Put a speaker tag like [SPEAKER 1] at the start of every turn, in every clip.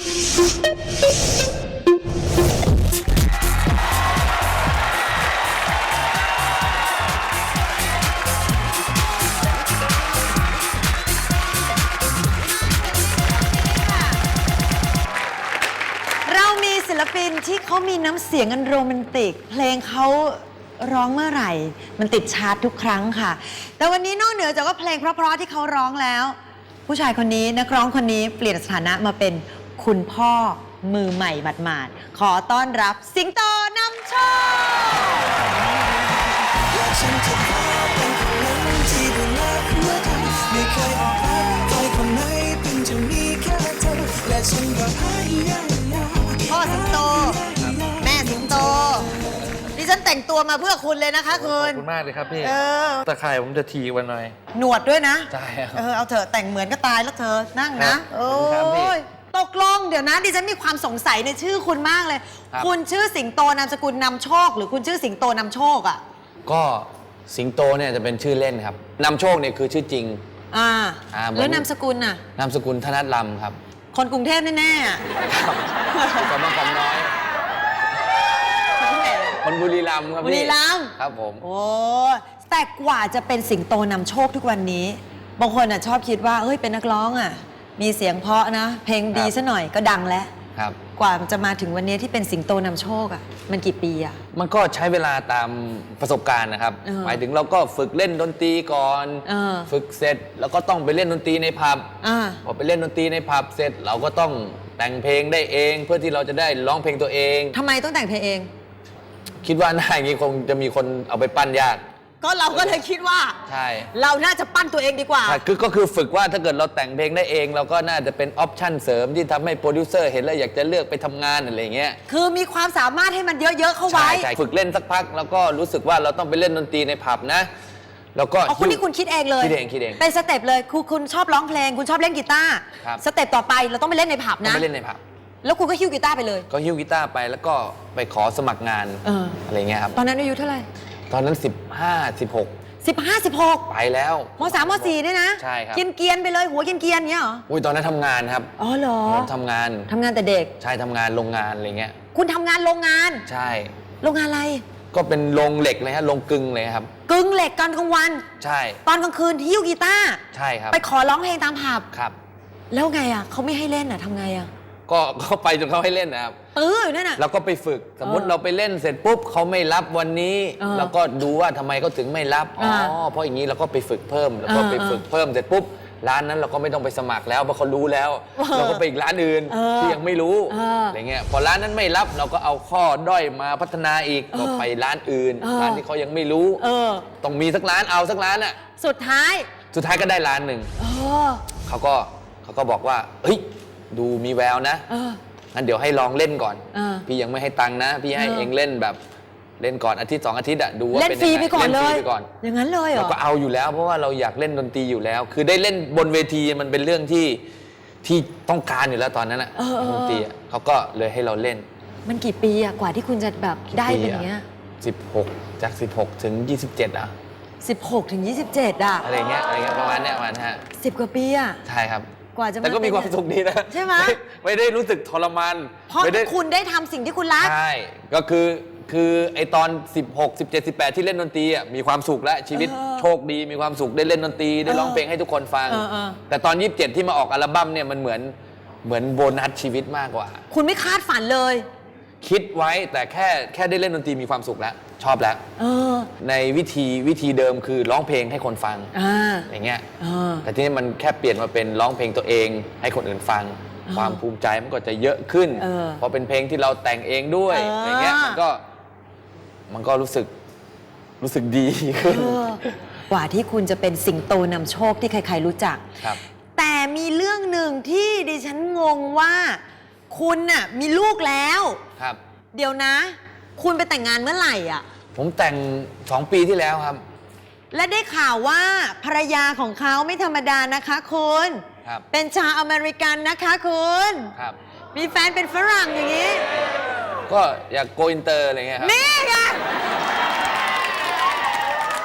[SPEAKER 1] เรามีศิลปินที่เขามีน้ำเสียงอันโรแมนติก เพลงเขาร้องเมื่อไหร่ มันติดชาร์ตทุกครั้งค่ะ แต่วันนี้นอกเหนือจากว่าเพลงเพราะๆที่เขาร้องแล้ว ผู้ชายคนนี้นักร้องคนนี้เปลี่ยนสถานะมาเป็น คุณพ่อมือใหม่หมาดๆ ขอต้อนรับสิงโตนำโชค
[SPEAKER 2] และฉันจะขอเป็นคนนั้นที่ดูแลหัวใจไม่เคยออกรักใครคนไหนเพิ่งจะมีแค่เธอและฉันก็พยายาม
[SPEAKER 1] พ่อสิงโต แม่สิงโตดิฉันแต่งตัวมาเพื่อคุณเลยนะคะ
[SPEAKER 3] ข
[SPEAKER 1] คุ
[SPEAKER 3] อบ
[SPEAKER 1] ณ
[SPEAKER 3] คุณมากเลยครับพี่
[SPEAKER 1] เออ
[SPEAKER 3] ตะไคร่ผมจะทีวันหน่อย
[SPEAKER 1] หนวดด้วยนะ
[SPEAKER 3] ใช่ครับ
[SPEAKER 1] เออเอาเถอะแต่งเหมือนก็ตายแล้วเธอนั่งนะ
[SPEAKER 3] ครับ
[SPEAKER 1] โอ้
[SPEAKER 3] ขอบคุณครับพี่
[SPEAKER 1] ย ตกลงเดี๋ยวนะ ดิฉันมีความสงสัยในชื่อคุณมากเลย
[SPEAKER 3] ครับ
[SPEAKER 1] คุณชื่อสิงโตนามสกุลนำโชค หรือคุณชื่อสิงโตนำโชคอะ
[SPEAKER 4] ก็สิงโตเนี่ยจะเป็นชื่อเล่นครับนำโชคเนี่ยคือชื่อจริง
[SPEAKER 1] อ่า
[SPEAKER 4] อ่าเหมือน
[SPEAKER 1] แล้วนามสกุลน่ะ
[SPEAKER 4] นามสกุลธนัทลำครับ
[SPEAKER 1] คนกรุงเทพแน่ๆอะ
[SPEAKER 4] ก็มาคำน้อย
[SPEAKER 1] คนที่ไหน
[SPEAKER 4] คนบุรีรัมย์ครับ
[SPEAKER 1] บุรี
[SPEAKER 4] พี่
[SPEAKER 1] รัมย์
[SPEAKER 4] ครับผม
[SPEAKER 1] โอ้แต่กว่าจะเป็นสิงโตนำโชคทุกวันนี้ บางคนอะชอบคิดว่าเฮ้ยเป็นนักร้องอะ มีเสียงเพราะนะ เพลงดี
[SPEAKER 4] ครับ
[SPEAKER 1] ซะหน่อยก็ดังแล้ว
[SPEAKER 4] ครับ
[SPEAKER 1] กว่าจะมาถึงวันนี้ที่เป็นสิงโตนำโชคอะมันกี่ปีอะ
[SPEAKER 4] มันก็ใช้เวลาตามประสบการณ์นะครับ
[SPEAKER 1] เออ
[SPEAKER 4] หมายถึงเราก็ฝึกเล่นดนตรีก่อน
[SPEAKER 1] เออ
[SPEAKER 4] ฝึกเสร็จแล้วก็ต้องไปเล่นดนตรีในผับ
[SPEAKER 1] อ่า
[SPEAKER 4] พอไปเล่นดนตรีในผับเสร็จเราก็ต้องแต่งเพลงได้เอง เพื่อที่เราจะได้ร้องเพลงตัวเอง
[SPEAKER 1] ทำไมต้องแต่งเพลงเอง
[SPEAKER 4] คิดว่าหน้าอย่างนี้คงจะมีคนเอาไปปั้นยาก
[SPEAKER 1] ก็เราก็เลยคิดว่า
[SPEAKER 4] ใช่
[SPEAKER 1] เราน่าจะปั้นตัวเองดีกว่า
[SPEAKER 4] ใช่คือก็คือฝึกว่าถ้าเกิดเราแต่งเพลงได้เองเราก็น่าจะเป็นออปชั่นเสริมที่ทำให้โปรดิวเซอร์เห็นแล้วอยากจะเลือกไปทำงานอะไรอย่างเงี้ย
[SPEAKER 1] คือมีความสามารถให้มันเยอะๆเข้า
[SPEAKER 4] ใช่
[SPEAKER 1] ไว้
[SPEAKER 4] ใช่ฝึกเล่นสักพักแล้วก็รู้สึกว่าเราต้องไปเล่นดนตรีในผับนะ แล้วก็
[SPEAKER 1] เอาคุณนี่คุณคิดเองเลย
[SPEAKER 4] คิดเองคิดเอง
[SPEAKER 1] เป็นสเต็ปเลยคุณคุณชอบร้องเพลง คุณชอบเล่นกีตาร์
[SPEAKER 4] ครับ
[SPEAKER 1] สเต็ปต่อไปเราต้องไปเล่นในผับ
[SPEAKER 4] ต้อง
[SPEAKER 1] นะ
[SPEAKER 4] ไปเล่นในผับ
[SPEAKER 1] แล้วคุณก็ฮิ้วกีตาร์ไปเลย
[SPEAKER 4] ก็หิ้วกีตาร์ไปแล้วก็ไปขอสมัครงาน
[SPEAKER 1] เออ
[SPEAKER 4] อะไรเงี้ยครับ
[SPEAKER 1] ตอนนั้นอายุเท่าไหร่
[SPEAKER 4] ตอนนั้น 15 16
[SPEAKER 1] สิบห้าสิบหก
[SPEAKER 4] ไปแล้ว
[SPEAKER 1] มสามมสี่เนี่ยนะ
[SPEAKER 4] ใช่ครับ
[SPEAKER 1] กินเกรียนๆไปเลยหัวกินเกรียนๆเงี้ยเหรอ
[SPEAKER 4] อุ้ยตอนนั้นทำงานครับ
[SPEAKER 1] อ๋อเหรอ
[SPEAKER 4] ตอนนั้นทำงาน
[SPEAKER 1] ทำงานแต่เด็ก
[SPEAKER 4] ใช่ทำงานโรงงานอะไรเงี้ย
[SPEAKER 1] คุณทำงานโรงงาน
[SPEAKER 4] ใช่
[SPEAKER 1] โรงงานอะไร
[SPEAKER 4] ก็เป็นโรงเหล็กเลยฮะโรงกึ่งเลยครับ
[SPEAKER 1] กึ่งเหล็กตอนกลางวัน
[SPEAKER 4] ใช่
[SPEAKER 1] ตอนกลางคืนฮิ้วกีตาร์
[SPEAKER 4] ใช่ครับ
[SPEAKER 1] ไปขอร้องเพลงตามผับ
[SPEAKER 4] ครับ
[SPEAKER 1] แล้วไงอะเขาไม่ให้เล่นอะทำไงอะ
[SPEAKER 4] ก็ก็ไปจนเขาให้เล่นนะครับ
[SPEAKER 1] ตื้ออยู่นั่นอะ
[SPEAKER 4] เราก็ไปฝึกสมมติ
[SPEAKER 1] เออ
[SPEAKER 4] เราไปเล่นเสร็จปุ๊บเขาไม่รับวันนี้
[SPEAKER 1] เออ
[SPEAKER 4] เราก็ดูว่าทำไมเขาถึงไม่รับอ๋อ
[SPEAKER 1] อ่า
[SPEAKER 4] เพราะอย่างนี้เราก็ไปฝึกเพิ่มแล้วก็
[SPEAKER 1] เออ
[SPEAKER 4] ไปฝึกเพิ่มเสร็จปุ๊บร้านนั้นเราก็ไม่ต้องไปสมัครแล้วเพราะเขารู้แล้ว
[SPEAKER 1] เออ
[SPEAKER 4] เราก็ไปอีกร้านอื่น
[SPEAKER 1] เออ
[SPEAKER 4] ที่ยังไม่รู้
[SPEAKER 1] เอออ
[SPEAKER 4] อะไรเงี้ยพอร้านนั้นไม่รับเราก็เอาข้อด้อยมาพัฒนาอีก
[SPEAKER 1] เออ
[SPEAKER 4] ก็ไปร้านอื่น
[SPEAKER 1] เออ
[SPEAKER 4] ร้านที่เขายังไม่รู้
[SPEAKER 1] เออ
[SPEAKER 4] ต้องมีสักร้านเอาสักร้านอะ
[SPEAKER 1] สุดท้าย
[SPEAKER 4] สุดท้ายก็ได้ร้านหนึ่ง
[SPEAKER 1] เออ
[SPEAKER 4] เขาก็เขาก็บอกว่าเฮ้ยดูมีแววนะ
[SPEAKER 1] เออ
[SPEAKER 4] งั้นเดี๋ยวให้ลองเล่นก่อน
[SPEAKER 1] เออ
[SPEAKER 4] พี่ยังไม่ให้ตังค์นะ พี่ให้
[SPEAKER 1] เออ
[SPEAKER 4] เองเล่นแบบเล่นก่อนอาทิตย์สองอาทิตย์อะดูว่า
[SPEAKER 1] เล่น
[SPEAKER 4] เป็น
[SPEAKER 1] ฟรี
[SPEAKER 4] ยังไง
[SPEAKER 1] ไปก่อนเล
[SPEAKER 4] นฟรี
[SPEAKER 1] ย
[SPEAKER 4] ไปก่อน
[SPEAKER 1] อย่างนั้นเลยเหร
[SPEAKER 4] เรา
[SPEAKER 1] อ
[SPEAKER 4] ก็เอาอยู่แล้วเพราะว่าเราอยากเล่นดนตรีอยู่แล้ว คือได้เล่นบนเวทีมันเป็นเรื่องที่ที่ต้องการอยู่แล้วตอนนั้นอะ
[SPEAKER 1] เออเออ
[SPEAKER 4] ดนตรีอะเขาก็เลยให้เราเล่น
[SPEAKER 1] มันกี่ปีอะกว่าที่คุณจะแบบได้เป็นอย่างเงี้ย
[SPEAKER 4] สิบหกจากสิบหกถึงยี่สิบเจ็ดอะ
[SPEAKER 1] 16ถึง27อะ
[SPEAKER 4] อะไรเงี้ยอะไรเงี้ยประมาณเนี้ยประมาณเนี้ยฮะ
[SPEAKER 1] 10 กว่าปีอะ
[SPEAKER 4] ใช่ครับ
[SPEAKER 1] ก ว่าจะ
[SPEAKER 4] แต่ก็มีความสุขดีนะ
[SPEAKER 1] ใช่ไหม
[SPEAKER 4] ไม่ได้รู้สึกทรมาน
[SPEAKER 1] เพราะ
[SPEAKER 4] ไม่ได้
[SPEAKER 1] คุณได้ทำสิ่งที่คุณรัก
[SPEAKER 4] ใช่ก็คือคือไอตอน 16 17 18 ที่เล่นดนตรีอะมีความสุขแล้วชีวิต
[SPEAKER 1] เออ
[SPEAKER 4] โชคดีมีความสุขได้เล่นดนตรีได้ร้อง
[SPEAKER 1] เออ
[SPEAKER 4] เพลงให้ทุกคนฟัง
[SPEAKER 1] เออเออ
[SPEAKER 4] แต่ตอน 27 ที่มาออกอัลบั้มเนี่ยมันเหมือนเหมือนโบนัสชีวิตมากกว่า
[SPEAKER 1] คุณไม่คาดฝันเลย
[SPEAKER 4] คิดไว้แต่แค่แค่ได้เล่นดนตรีมีความสุขแล้ว ชอบแล้ว
[SPEAKER 1] เออ
[SPEAKER 4] ในวิธีวิธีเดิมคือร้องเพลงให้คนฟัง
[SPEAKER 1] อ่า
[SPEAKER 4] อย่างเงี้ย
[SPEAKER 1] เออ
[SPEAKER 4] แต่ที่นี่มันแค่เปลี่ยนมาเป็นร้องเพลงตัวเองให้คนอื่นฟัง
[SPEAKER 1] เออ
[SPEAKER 4] ความภูมิใจมันก็จะเยอะขึ้น
[SPEAKER 1] เออ
[SPEAKER 4] เพราะเป็นเพลงที่เราแต่งเองด้วย
[SPEAKER 1] เอออ
[SPEAKER 4] อย่างเงี้ยมันก็มันก็รู้สึกรู้สึกดีขึ้น
[SPEAKER 1] เออกว่าที่คุณจะเป็นสิงโตนำโชคที่ใครๆรู้จัก
[SPEAKER 4] ครับ
[SPEAKER 1] แต่มีเรื่องหนึ่งที่ดิฉันงงว่า คุณน่ะมีลูกแล้ว
[SPEAKER 4] ครับ
[SPEAKER 1] เดี๋ยวนะ คุณไปแต่งงานเมื่อไหร่อะ
[SPEAKER 4] ผมแต่งสองปีที่แล้วครับ
[SPEAKER 1] และได้ข่าวว่าภรรยาของเขาไม่ธรรมดานะคะคุณ
[SPEAKER 4] ครับ
[SPEAKER 1] เป็นชาวอเมริกันนะคะคุณ
[SPEAKER 4] ครับ
[SPEAKER 1] มีแฟนเป็นฝรั่งอย่างนี้
[SPEAKER 4] ก็อยากโกอินเตอร์อะไรเงี้ยครับ
[SPEAKER 1] นี่ไง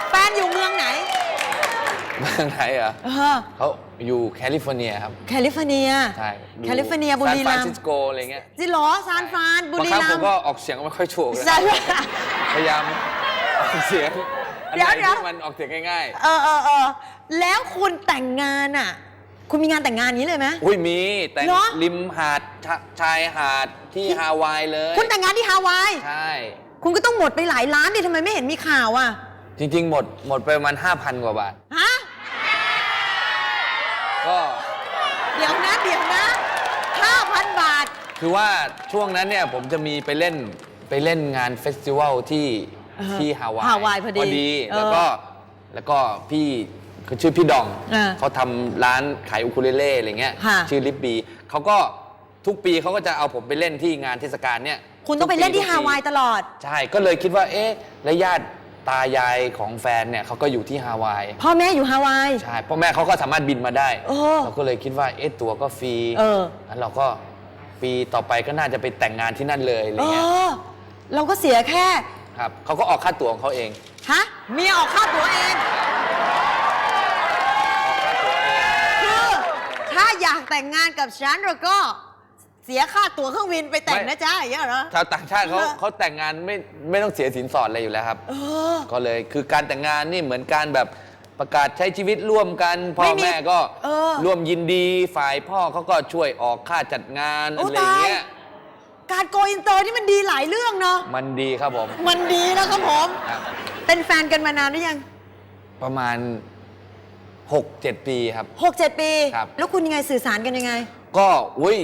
[SPEAKER 1] แฟนอยู่เมืองไหน
[SPEAKER 4] เมืองไหนเหรอ
[SPEAKER 1] เออ
[SPEAKER 4] เขา อยู่แคลิฟอร์เนียครับ
[SPEAKER 1] แคลิฟอร์เนีย
[SPEAKER 4] ใช่
[SPEAKER 1] แคลิฟอร์เนียบุรี
[SPEAKER 4] ซานฟราน
[SPEAKER 1] รัม
[SPEAKER 4] ซิ
[SPEAKER 1] ย์
[SPEAKER 4] สโกอะไรเงี้ย
[SPEAKER 1] จริงเหรอซานฟรานบุ
[SPEAKER 4] บาง
[SPEAKER 1] รี
[SPEAKER 4] ครั้ง
[SPEAKER 1] รั
[SPEAKER 4] ผมม
[SPEAKER 1] ย์
[SPEAKER 4] ก็ออกเสียงไม่ค่อยถูกเลย
[SPEAKER 1] ซาน
[SPEAKER 4] พยายามออกเสียงอัน
[SPEAKER 1] เดี๋
[SPEAKER 4] ไห
[SPEAKER 1] ยวนเดี๋ยว
[SPEAKER 4] ที่มันออกเสียงง่าย
[SPEAKER 1] เออเออเออแล้วคุณแต่งงานอะ คุณมีงานแต่งงานนี้เลยไหม
[SPEAKER 4] ๆ อุ้ยมีแต่ง
[SPEAKER 1] เหรอ
[SPEAKER 4] ริมหาดชะชายหาดที่ฮาวายเลย
[SPEAKER 1] คุณแต่งงานที่ฮาวาย
[SPEAKER 4] ใช่
[SPEAKER 1] คุณก็ต้องหมดไปหลายล้านดิทำไมไม่เห็นมีข่าวอะ
[SPEAKER 4] จริง ๆ หมดหมดไปประมาณ 5,000 กว่าบาท
[SPEAKER 1] ฮะ
[SPEAKER 4] ก็
[SPEAKER 1] เดี๋ยวนะเดี๋ยวนะ5,000 บาท
[SPEAKER 4] คือว่าช่วงนั้นเนี่ยผมจะมีไปเล่นไปเล่นงานเฟสติวัลที่
[SPEAKER 1] อ่าฮะ
[SPEAKER 4] ที่ฮาวาย
[SPEAKER 1] ฮาวายพอดีเออ
[SPEAKER 4] แล้วก็แล้วก็พี่เขาชื่อพี่ดอง
[SPEAKER 1] อ่า
[SPEAKER 4] เขาทำร้านขายอุคูเลเล่อะไรเงี้ย
[SPEAKER 1] ค่ะ
[SPEAKER 4] ชื่อลิปบีเขาก็ทุกปีเขาก็จะเอาผมไปเล่นที่งานเทศกาลเนี่ย
[SPEAKER 1] คุณต้องไปเล่นที่
[SPEAKER 4] ทุกปี
[SPEAKER 1] ฮาวายตลอด
[SPEAKER 4] ใช่ก็เลยคิดว่าเอ๊ะแล้วญาติ ตายายของแฟนเนี่ยเขาก็อยู่ที่ฮาวาย
[SPEAKER 1] พ่อแม่อยู่ฮาวาย
[SPEAKER 4] ใช่พ่อแม่เขาก็สามารถบินมาได้
[SPEAKER 1] โอ้
[SPEAKER 4] เราก็เลยคิดว่าเอ๊ะตั๋วก็ฟรี
[SPEAKER 1] เออ
[SPEAKER 4] แล้วเราก็ปีต่อไปก็น่าจะไปแต่งงานที่นั่นเลยอะไร
[SPEAKER 1] เอ
[SPEAKER 4] เงี้ย
[SPEAKER 1] อ เราก็เสียแค่
[SPEAKER 4] ครับเขาก็ออกค่าตั๋วของเขาเอง
[SPEAKER 1] ฮะ เมียออกค่าตั๋วเองคือ ถ้าอยากแต่งงานกับฉันเราก็ เสียค่าตั๋วเครื่องบินไปแต่ง
[SPEAKER 4] ไม่
[SPEAKER 1] นะจ๊ะอย่างเงี้ยเหรอ
[SPEAKER 4] ชาวต่างชาติเขา
[SPEAKER 1] เออ
[SPEAKER 4] เขาแต่งงานไม่ไม่ต้องเสียสินสอดอะไรอยู่แล้วครับ
[SPEAKER 1] เออ
[SPEAKER 4] ก็เลยคือการแต่งงานนี่เหมือนการแบบประกาศใช้ชีวิตร่วมกันพ่อ
[SPEAKER 1] ไม่มี
[SPEAKER 4] แม่ก็
[SPEAKER 1] เออ
[SPEAKER 4] ร่วมยินดีฝ่ายพ่อเขาก็ช่วยออกค่าจัดงาน
[SPEAKER 1] โอ้
[SPEAKER 4] อะไรอย่างเงี้ย
[SPEAKER 1] ตายการโกอินเตอร์นี่มันดีหลายเรื่องเนาะ
[SPEAKER 4] มันดีครับผม
[SPEAKER 1] มันดีนะครับผม
[SPEAKER 4] ครับ
[SPEAKER 1] เป็นแฟนกันมานานหรือยัง
[SPEAKER 4] ประมาณ 6-7 ปีครับ
[SPEAKER 1] 6 7 ปี
[SPEAKER 4] ครับ
[SPEAKER 1] แล้วคุณยังไงสื่อสารกันยังไง
[SPEAKER 4] ก็อุ้ย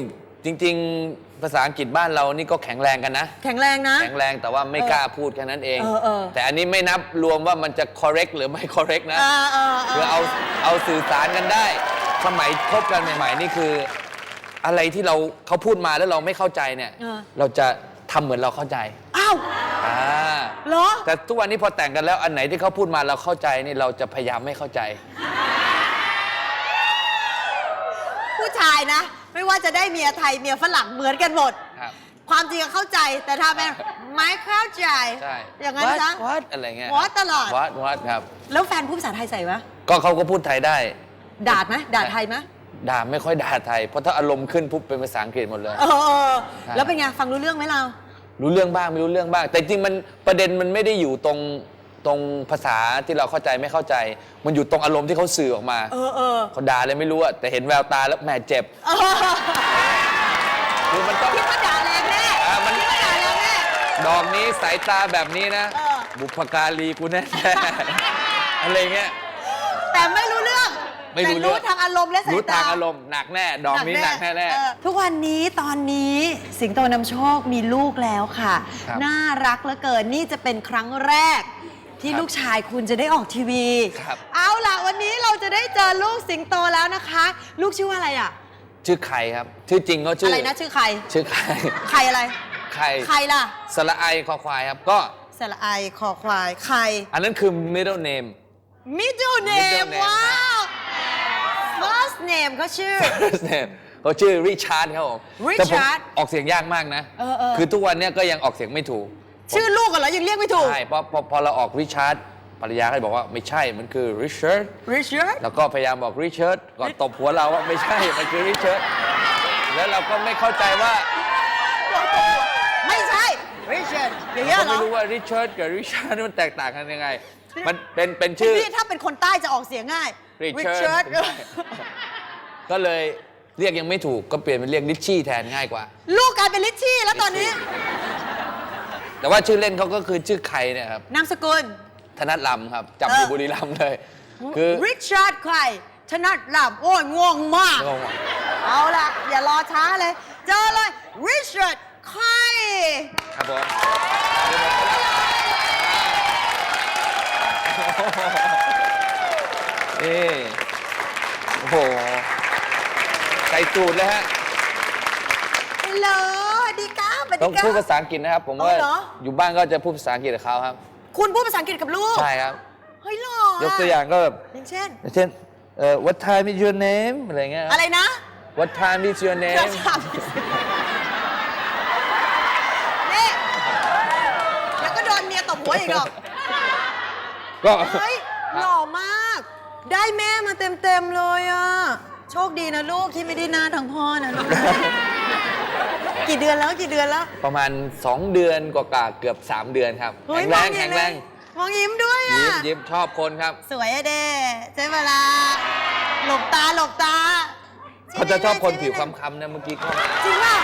[SPEAKER 4] จริง ๆ ภาษาอังกฤษบ้านเรานี่ก็แข็งแรงกันนะ
[SPEAKER 1] แข็งแรงนะ
[SPEAKER 4] แข็งแรงแต่ว่าไม่
[SPEAKER 1] เออก
[SPEAKER 4] ล้าพูดแค่นั้นเอง
[SPEAKER 1] เออเออ
[SPEAKER 4] แต่อันนี้ไม่นับรวมว่ามันจะ correct หรือไม่ correct นะ
[SPEAKER 1] เออเออเอ
[SPEAKER 4] คือ
[SPEAKER 1] อ
[SPEAKER 4] เอาเอาสื่อสารกันได้ สมัยคบกันใหม่ ๆ นี่คือ อะไรที่เราเขาพูดมาแล้วเราไม่เข้าใจเนี่ย
[SPEAKER 1] เออ
[SPEAKER 4] เราจะทำเหมือนเราเข้าใจ
[SPEAKER 1] อ้าว
[SPEAKER 4] อ่า
[SPEAKER 1] เหรอ
[SPEAKER 4] แต่ทุกวันนี้พอแต่งกันแล้วอันไหนที่เขาพูดมาเราเข้าใจนี่เราจะพยายามไม่เข้าใจ
[SPEAKER 1] ผู้ชายนะ ไม่ว่าจะได้เมียไทยเมียฝรั่งเหมือนกันหมด
[SPEAKER 4] ครับ
[SPEAKER 1] ความจริงอะเข้าใจแต่ถ้าเป็นไม่เข้าใจ
[SPEAKER 4] ใช่
[SPEAKER 1] อย่างนั้น
[SPEAKER 4] วัด
[SPEAKER 1] ซะ
[SPEAKER 4] วัดอะไรเงี้ย
[SPEAKER 1] วัดตลอด
[SPEAKER 4] วัดวัดครับ
[SPEAKER 1] แล้วแฟนพูดภาษาไทยใส่ปะ
[SPEAKER 4] ก็เขาก็พูดไทยได้
[SPEAKER 1] ด่าไหมด่าไทยไหม
[SPEAKER 4] ด่าไม่ค่อยด่าไทย เพราะถ้าอารมณ์ขึ้นปุ๊บเป็นภาษาอังกฤษหมดเลย
[SPEAKER 1] เออเออ
[SPEAKER 4] ใช่
[SPEAKER 1] แล้วเป็นไง ฟังรู้เรื่องไหมเรา
[SPEAKER 4] รู้เรื่องบ้างไม่รู้เรื่องบ้าง แต่จริงมันประเด็นมันไม่ได้อยู่ตรง ตรงภาษาที่เราเข้าใจไม่เข้าใจ มันอยู่ตรงอารมณ์ที่เขาสื่อออกมา
[SPEAKER 1] เออเออ
[SPEAKER 4] เขาด่าเลยไม่รู้อะแต่เห็นแววตาแล้วแหมเจ็บ
[SPEAKER 1] เออ
[SPEAKER 4] คือมันต้อง
[SPEAKER 1] คิดว่าด่าแรงแน่
[SPEAKER 4] อะมัน
[SPEAKER 1] คิดว่าด่าแรงแน่
[SPEAKER 4] ดอกนี้สายตาแบบนี้นะ
[SPEAKER 1] เออ
[SPEAKER 4] บุพการีกูแน่ๆอะไรเงี้ย
[SPEAKER 1] แต่ไม่รู้เรื่อง
[SPEAKER 4] ไม่รู้
[SPEAKER 1] แต่
[SPEAKER 4] เรื่อง
[SPEAKER 1] รู้ทางอารมณ์และสายตา
[SPEAKER 4] รู้ทางอารมณ์หนักแน่ ดอกนี้หนักแน่
[SPEAKER 1] เออทุกวันนี้ตอนนี้สิงโตนำโชคมีลูกแล้วค่ะ
[SPEAKER 4] ครับ
[SPEAKER 1] น่ารักเหลือเกินนี่จะเป็นครั้งแรก ที่
[SPEAKER 4] ครับ
[SPEAKER 1] ลูกชายคุณจะได้ออกทีวี
[SPEAKER 4] ครับ
[SPEAKER 1] เอาล่ะวันนี้เราจะได้เจอลูกสิงโตแล้วนะคะ ลูกชื่อว่าอะไรอะ
[SPEAKER 4] ๆชื่อไข่ครับ ชื่อจริงเขาชื่
[SPEAKER 1] อะไรนะชื่อใคร
[SPEAKER 4] ชื่อไข่
[SPEAKER 1] ใครอะไร
[SPEAKER 4] ไข่
[SPEAKER 1] ใครล่ะ
[SPEAKER 4] สระไอคอควายครับ ก็
[SPEAKER 1] สระไอคอควายใคร
[SPEAKER 4] อันนั้นคือ middle name
[SPEAKER 1] middle
[SPEAKER 4] Middle
[SPEAKER 1] name
[SPEAKER 4] name
[SPEAKER 1] ว้าว first name เขาชื่อ
[SPEAKER 4] first name เขาชื่อริชาร์ดครับผม
[SPEAKER 1] Richard
[SPEAKER 4] แต่ผมออกเสียงยากมากนะ
[SPEAKER 1] เออเออ
[SPEAKER 4] คือทุกวันเนี้ยก็ยังออกเสียงไม่ถูก
[SPEAKER 1] ชื่อลูกกันเหรอยังเรียกไม่ถูก
[SPEAKER 4] ใช่เพราะพอพอเราออกริชาร์ดภรรยาก็จะบอกว่าไม่ใช่มันคือริชาร์ด
[SPEAKER 1] Richard
[SPEAKER 4] แล้วก็พยายามบอกริชาร์ดก่อนตบหัวเราว่าไม่ใช่มันคือริชาร์ดแล้วเราก็ไม่เข้าใจว่า
[SPEAKER 1] ไม่ใช่ Richard อย่างเงี้ย
[SPEAKER 4] เรา
[SPEAKER 1] เหร
[SPEAKER 4] ไม่
[SPEAKER 1] อ
[SPEAKER 4] รู้ว่าริชาร์ดกับริชาร์ดมันแตกต่างกันยังไง มันเป็นเป็นชื่อ
[SPEAKER 1] นี่ถ้าเป็นคนใต้จะออกเสียงง่าย
[SPEAKER 4] Richard ก็เลยเรียกยังไม่ถูกก็เปลี่ยนเป็นเรียกริชชี่แทนง่ายกว่า
[SPEAKER 1] ลูกกลายเป็นลิชชี่แล้วตอนนี้
[SPEAKER 4] แต่ว่าชื่อเล่นเขาก็คือชื่อใครเนี่ยครับ
[SPEAKER 1] นามสกุล
[SPEAKER 4] ธนัทลำครับจำอยู่บุรีรัมย์เลย คือ
[SPEAKER 1] Richard ใครชนะลำโอ้ยง่วงมาก
[SPEAKER 4] งงอะ
[SPEAKER 1] เอาล่ะอย่ารอช้าเลย เจอเลย Richard ใคร
[SPEAKER 4] ครับผมนี่โอ้โห ใส่ตูดเลยฮะ
[SPEAKER 1] ฮัลโหล
[SPEAKER 4] ต้
[SPEAKER 1] ดี
[SPEAKER 4] อง
[SPEAKER 1] ครั
[SPEAKER 4] พูด
[SPEAKER 1] บ
[SPEAKER 4] ภาษาอังกฤษนะครับ ผม
[SPEAKER 1] อ๋อ
[SPEAKER 4] ว่า
[SPEAKER 1] เหรอ
[SPEAKER 4] อยู่บ้านก็จะพูดภาษาอังกฤษกับเขาครับ
[SPEAKER 1] คุณพูดภาษาอังกฤษกับลูก
[SPEAKER 4] ใช่ครับ
[SPEAKER 1] เฮ้ยหล่อย
[SPEAKER 4] กตัวอย่างก็แบบ
[SPEAKER 1] อย่างเช่น
[SPEAKER 4] อย่างเช่นเอ่อ what time is your name อะไรเงี้ย
[SPEAKER 1] อะไรนะ
[SPEAKER 4] what time is your
[SPEAKER 1] เดี๋ยว
[SPEAKER 4] name
[SPEAKER 1] ถามนี่เดี๋ยวก็โดนเมียตบหัวอีกหรอก
[SPEAKER 4] ก็
[SPEAKER 1] เฮ้ย หล่อมาก ได้แม่มาเต็ม ๆ เลยอะ โชคดีนะลูกที่ไม่ได้หน้าทั้งพ่อนะลูก กี่เดือนแล้วกี่เดือนแล้ว
[SPEAKER 4] ประมาณ 2 เดือนกว่าๆเกือบ 3 เดือนครับ
[SPEAKER 1] เฮ้ย
[SPEAKER 4] แข็งแรง
[SPEAKER 1] มอ
[SPEAKER 4] แข็ง
[SPEAKER 1] เห็น
[SPEAKER 4] แร
[SPEAKER 1] เลย
[SPEAKER 4] ง
[SPEAKER 1] มองยิ้มด้วยอะ
[SPEAKER 4] ยิ้มยิ้มชอบคนครับ
[SPEAKER 1] สวยอะเด้ใช่เวลาหลบตาหลบตา
[SPEAKER 4] เขาจะชอบคนผิว
[SPEAKER 1] ใไหม
[SPEAKER 4] คล้ำๆนะเมื่อกี้เข้ามา
[SPEAKER 1] จริงป่ะ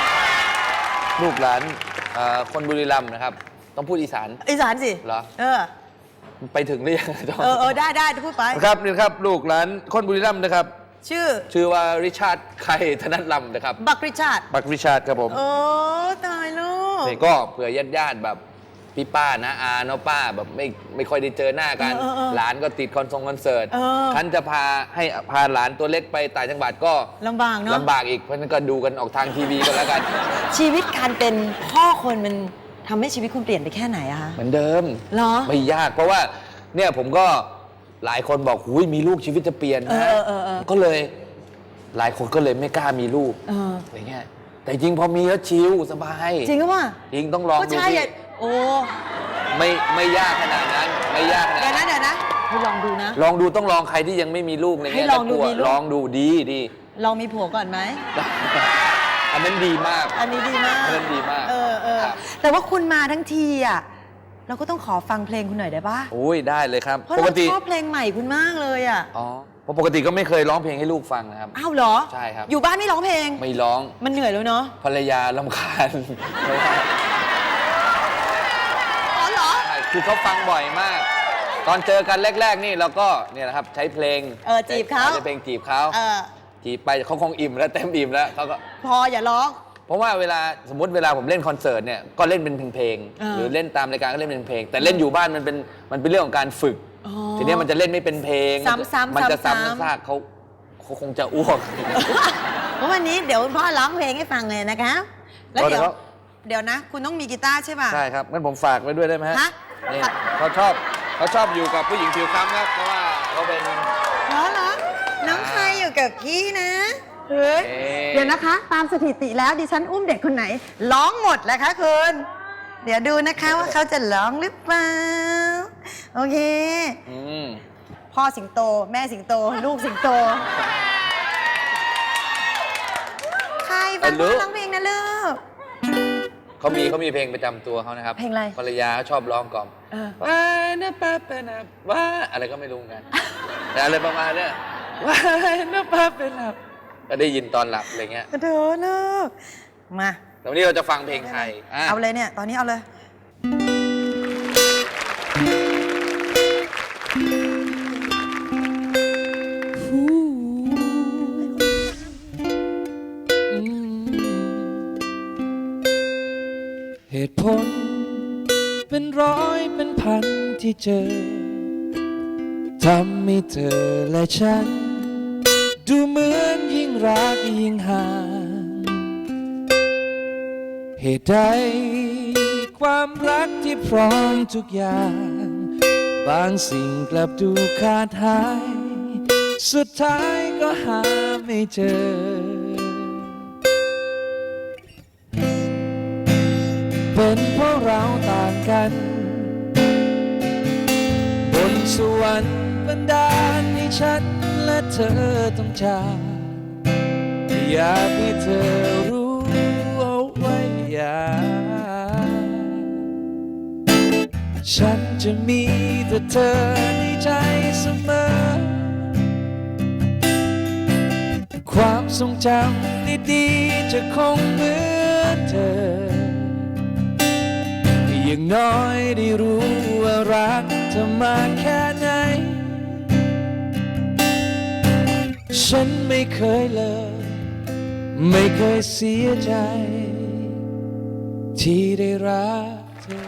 [SPEAKER 4] ลูกหลานเอ่อคนบุรีรัมย์นะครับ ต้องพูดอีสาน
[SPEAKER 1] อีสานสิ
[SPEAKER 4] เหรอ
[SPEAKER 1] เออ
[SPEAKER 4] ไปถึงหรือยัง
[SPEAKER 1] เออเออได้ได้พูดไป
[SPEAKER 4] ครับนี่ครับลูกหลานคนบุรีรัมย์นะครับ
[SPEAKER 1] ชื่อ
[SPEAKER 4] ชื่อว่าริชาร์ดไคธนัทลำนะครับ
[SPEAKER 1] บักริชาร์ด
[SPEAKER 4] บักริชาร์ดครับผม
[SPEAKER 1] โอ้ตายลูก
[SPEAKER 4] นี่ก็เผื่อญาติญาติๆแบบพี่ป้านะอาเนาะป้าแบบไม่ไม่ค่อยได้เจอหน้ากัน
[SPEAKER 1] เออเออ
[SPEAKER 4] หลานก็ติดคอนทรงคอนเสิร์ต
[SPEAKER 1] เออ
[SPEAKER 4] คันจะพาให้พาหลานตัวเล็กไปต่างจังหวัดก็
[SPEAKER 1] ลำบากเนาะ
[SPEAKER 4] ลำบากอีกเพราะฉะนั้นก็ดูกันออกทางทีวีก็แล้วกัน
[SPEAKER 1] ชีวิตการเป็นพ่อคนมันทำให้ชีวิตคุณเปลี่ยนไปแค่ไหนอะคะ
[SPEAKER 4] เหมือนเดิม
[SPEAKER 1] เหรอ
[SPEAKER 4] ไม่ยากเพราะว่าเนี่ยผมก็ หลายคนบอกหุยมีลูกชีวิตจะเปลี่ยน
[SPEAKER 1] เอ
[SPEAKER 4] นะ
[SPEAKER 1] อเออเออเออ
[SPEAKER 4] ก็เลยหลายคนก็เลยไม่กล้ามีลูก
[SPEAKER 1] เออ
[SPEAKER 4] อะไรเงี้ยแต่จริงพอมีแล้วชิลสบาย
[SPEAKER 1] จริงก็ว่า
[SPEAKER 4] จริงต้องลอง
[SPEAKER 1] ก็
[SPEAKER 4] ดู
[SPEAKER 1] ใช่
[SPEAKER 4] พี่
[SPEAKER 1] อะโอ้
[SPEAKER 4] ไม่ไม่ยากขนาดนั้นไม่ยากขนา
[SPEAKER 1] เดี๋ย
[SPEAKER 4] ด
[SPEAKER 1] วนะ
[SPEAKER 4] นั้น
[SPEAKER 1] เดี๋ยวนะให้ลองดูนะ
[SPEAKER 4] ลองดูต้องลองใครที่ยังไม่มีลูกอะไรเงี้ย
[SPEAKER 1] ให้ลองดู
[SPEAKER 4] ถ้ากว
[SPEAKER 1] มีลูก
[SPEAKER 4] ลองดูดีดี
[SPEAKER 1] ลองมีผัวก่อนไหม
[SPEAKER 4] อันนั้นดีมาก
[SPEAKER 1] อันนี้ดีมาก
[SPEAKER 4] อันนั้นดีมาก
[SPEAKER 1] เออเออ
[SPEAKER 4] ครับ
[SPEAKER 1] แต่ว่าคุณมาทั้งทีอะ เราก็ต้องขอฟังเพลงคุณหน่อยได้ปะ
[SPEAKER 4] โอ้ยได้เลยครับ
[SPEAKER 1] เพราะ
[SPEAKER 4] ป
[SPEAKER 1] เรา
[SPEAKER 4] กติ
[SPEAKER 1] ชอบเพลงใหม่คุณมากเลยอะ
[SPEAKER 4] อ๋อเพราะปกติก็ไม่เคยร้องเพลงให้ลูกฟังนะครับ
[SPEAKER 1] อ้าวเหรอ
[SPEAKER 4] ใช่ครับ
[SPEAKER 1] อยู่บ้านไม่ร้องเพลง
[SPEAKER 4] ไม่ร้อง
[SPEAKER 1] มันเหนื่อยแล้วเนาะ
[SPEAKER 4] ภรรยาลำคาญ
[SPEAKER 1] อ๋อเหรอ
[SPEAKER 4] ใช่คือเขาฟังบ่อยมาก ตอนเจอกันแรก ๆ นี่เราก็เนี่ยนะครับใช้เพลง
[SPEAKER 1] เออจีบเขา
[SPEAKER 4] ใช้เพลงจีบเขา
[SPEAKER 1] เออ
[SPEAKER 4] จีบไปเขาคงอิ่มแล้วเต็มอิ่มแล้วเขาก็
[SPEAKER 1] พออย่าร้อง
[SPEAKER 4] เพราะว่าเวลาสมมติเวลาผมเล่นคอนเสิร์ตเนี่ยก็เล่นเป็นเพลง
[SPEAKER 1] เออ
[SPEAKER 4] ๆหรือเล่นตามรายการก็เล่นเป็นเพลง แต่เล่นอยู่บ้านมันเป็นมันเป็นเรื่องของการฝึก
[SPEAKER 1] อ๋อ
[SPEAKER 4] ทีเนี้ยมันจะเล่นไม่เป็นเพลง
[SPEAKER 1] ซ้ำๆ
[SPEAKER 4] มันจะ
[SPEAKER 1] ซ้ำๆ
[SPEAKER 4] ซ้ำซากเขาเขาคงจะอ้วก
[SPEAKER 1] เพราะวันนี้เดี๋ยวพ่อร้องเพลงให้ฟังเลยนะคะแล้วเดี๋ยว
[SPEAKER 4] เอาเดี๋ยว
[SPEAKER 1] เดี๋ยวนะ คุณต้องมีกีตาร์ใช่ป่ะ
[SPEAKER 4] ใช่ครับงั้นผมฝากไว้ด้วยได้ไหมฮะ
[SPEAKER 1] ฮะ
[SPEAKER 4] นี่
[SPEAKER 1] ฝาก
[SPEAKER 4] เขาชอบเขาชอบอยู่กับผู้หญิงผิวคล้ำครับเพราะว่าเขาเป็น
[SPEAKER 1] เหรอเหรอน้องใครอยู่กับพี่นะ เฮ้ย
[SPEAKER 4] เอ๊ะ
[SPEAKER 1] เดี๋ยวนะคะ ตามสถิติแล้วดิฉันอุ้มเด็กคนไหน ร้องหมดแล้วคะคุณ เดี๋ยวดูนะคะว่าเขาจะร้องหรือเปล่า โอเค
[SPEAKER 4] อืม
[SPEAKER 1] พ่อสิงโต แม่สิงโต ลูกสิงโต ใครฟังพ่อร้องเพลงนะลูก
[SPEAKER 4] เขามีเขามีเพลงประจำตัวเขานะครับ
[SPEAKER 1] เพลงอะไร
[SPEAKER 4] ภรรยาเขาชอบร้องกล่อม
[SPEAKER 1] เออ
[SPEAKER 4] ว่านะป้าเป็นนะว่าอะไรก็ไม่รู้เหมือนกันแต่อะไรประมาณเนี้ยว่านะป้าเป็นหลับ ก็ได้ยินตอนหลับอะไรเงี้ย
[SPEAKER 1] กระโดดลูกมา
[SPEAKER 4] แต่วันนี้เราจะฟังเพลงไทยอะ
[SPEAKER 1] เอาเลยเนี่ยตอนนี้เอาเลย
[SPEAKER 2] เหตุผล เป็นร้อยเป็นพันที่เจอทำให้เธอและฉันดูเหมือนยิ่ง รักยิ่งห่าง เหตุใดความรักที่พร้อมทุกอย่าง บางสิ่งกลับดูขาดหาย สุดท้ายก็หาไม่เจอ เป็นเพราะเราต่างกัน บนสวรรค์บันดาลให้ฉันและเธอต้องจาก อยากให้เธอรู้เอาไว้อย่าฉันจะมีแต่เธอในใจเสมอ ความทรงจำดีๆจะคงเหมือนเธอ อย่างน้อยได้รู้ว่ารักเธอมาแค่ไหน ฉันไม่เคยเลย ไม่เคยเสียใจ ที่ได้รักเธอ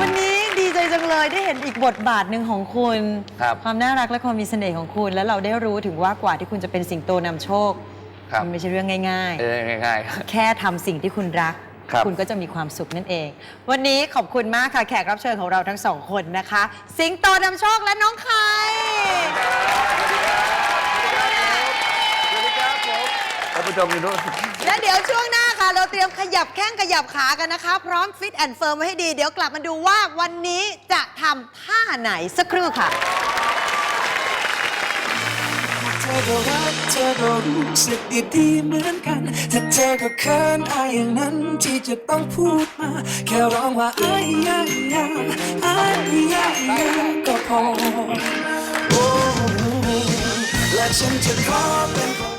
[SPEAKER 1] วันนี้ดีใจจังเลยได้เห็นอีกบทบาทหนึ่งของคุณ
[SPEAKER 4] ครับ
[SPEAKER 1] ความน่ารักและความมีเสน่ห์ของคุณ แล้วเราได้รู้ถึงว่ากว่าที่คุณจะเป็นสิงโตนำโชค
[SPEAKER 4] ครับ
[SPEAKER 1] มันไม่ใช่เรื่องง่าย
[SPEAKER 4] เออง่ายๆครับ
[SPEAKER 1] ๆแค่ทำสิ่งที่คุณรัก
[SPEAKER 4] ครับ
[SPEAKER 1] ณก็จะมีความสุขนั่นเอง วันนี้ขอบคุณมากค่ะแขกรับเชิญของเราทั้งสองคนนะคะ สิงโตนำโชคและน้องไข่
[SPEAKER 4] ผู้ชมอยู่ด้วย
[SPEAKER 1] และเดี๋ยวช่วงหน้าค่ะ เราเตรียมขยับแข้งขยับขากันนะคะ พร้อมฟิตแอนด์เฟิร์มไว้ให้ดี เดี๋ยวกลับมาดูว่าวันนี้จะทำท่าไหนสักครู่ค่ะ
[SPEAKER 2] เธอก็รักเธอก็รู้สึกดีๆเหมือนกัน ถ้าเธอก็เขินอายอย่างนั้นที่จะต้องพูดมา แค่ร้องว่าอายยายาอายยายาก็พอและฉันจะขอเป็น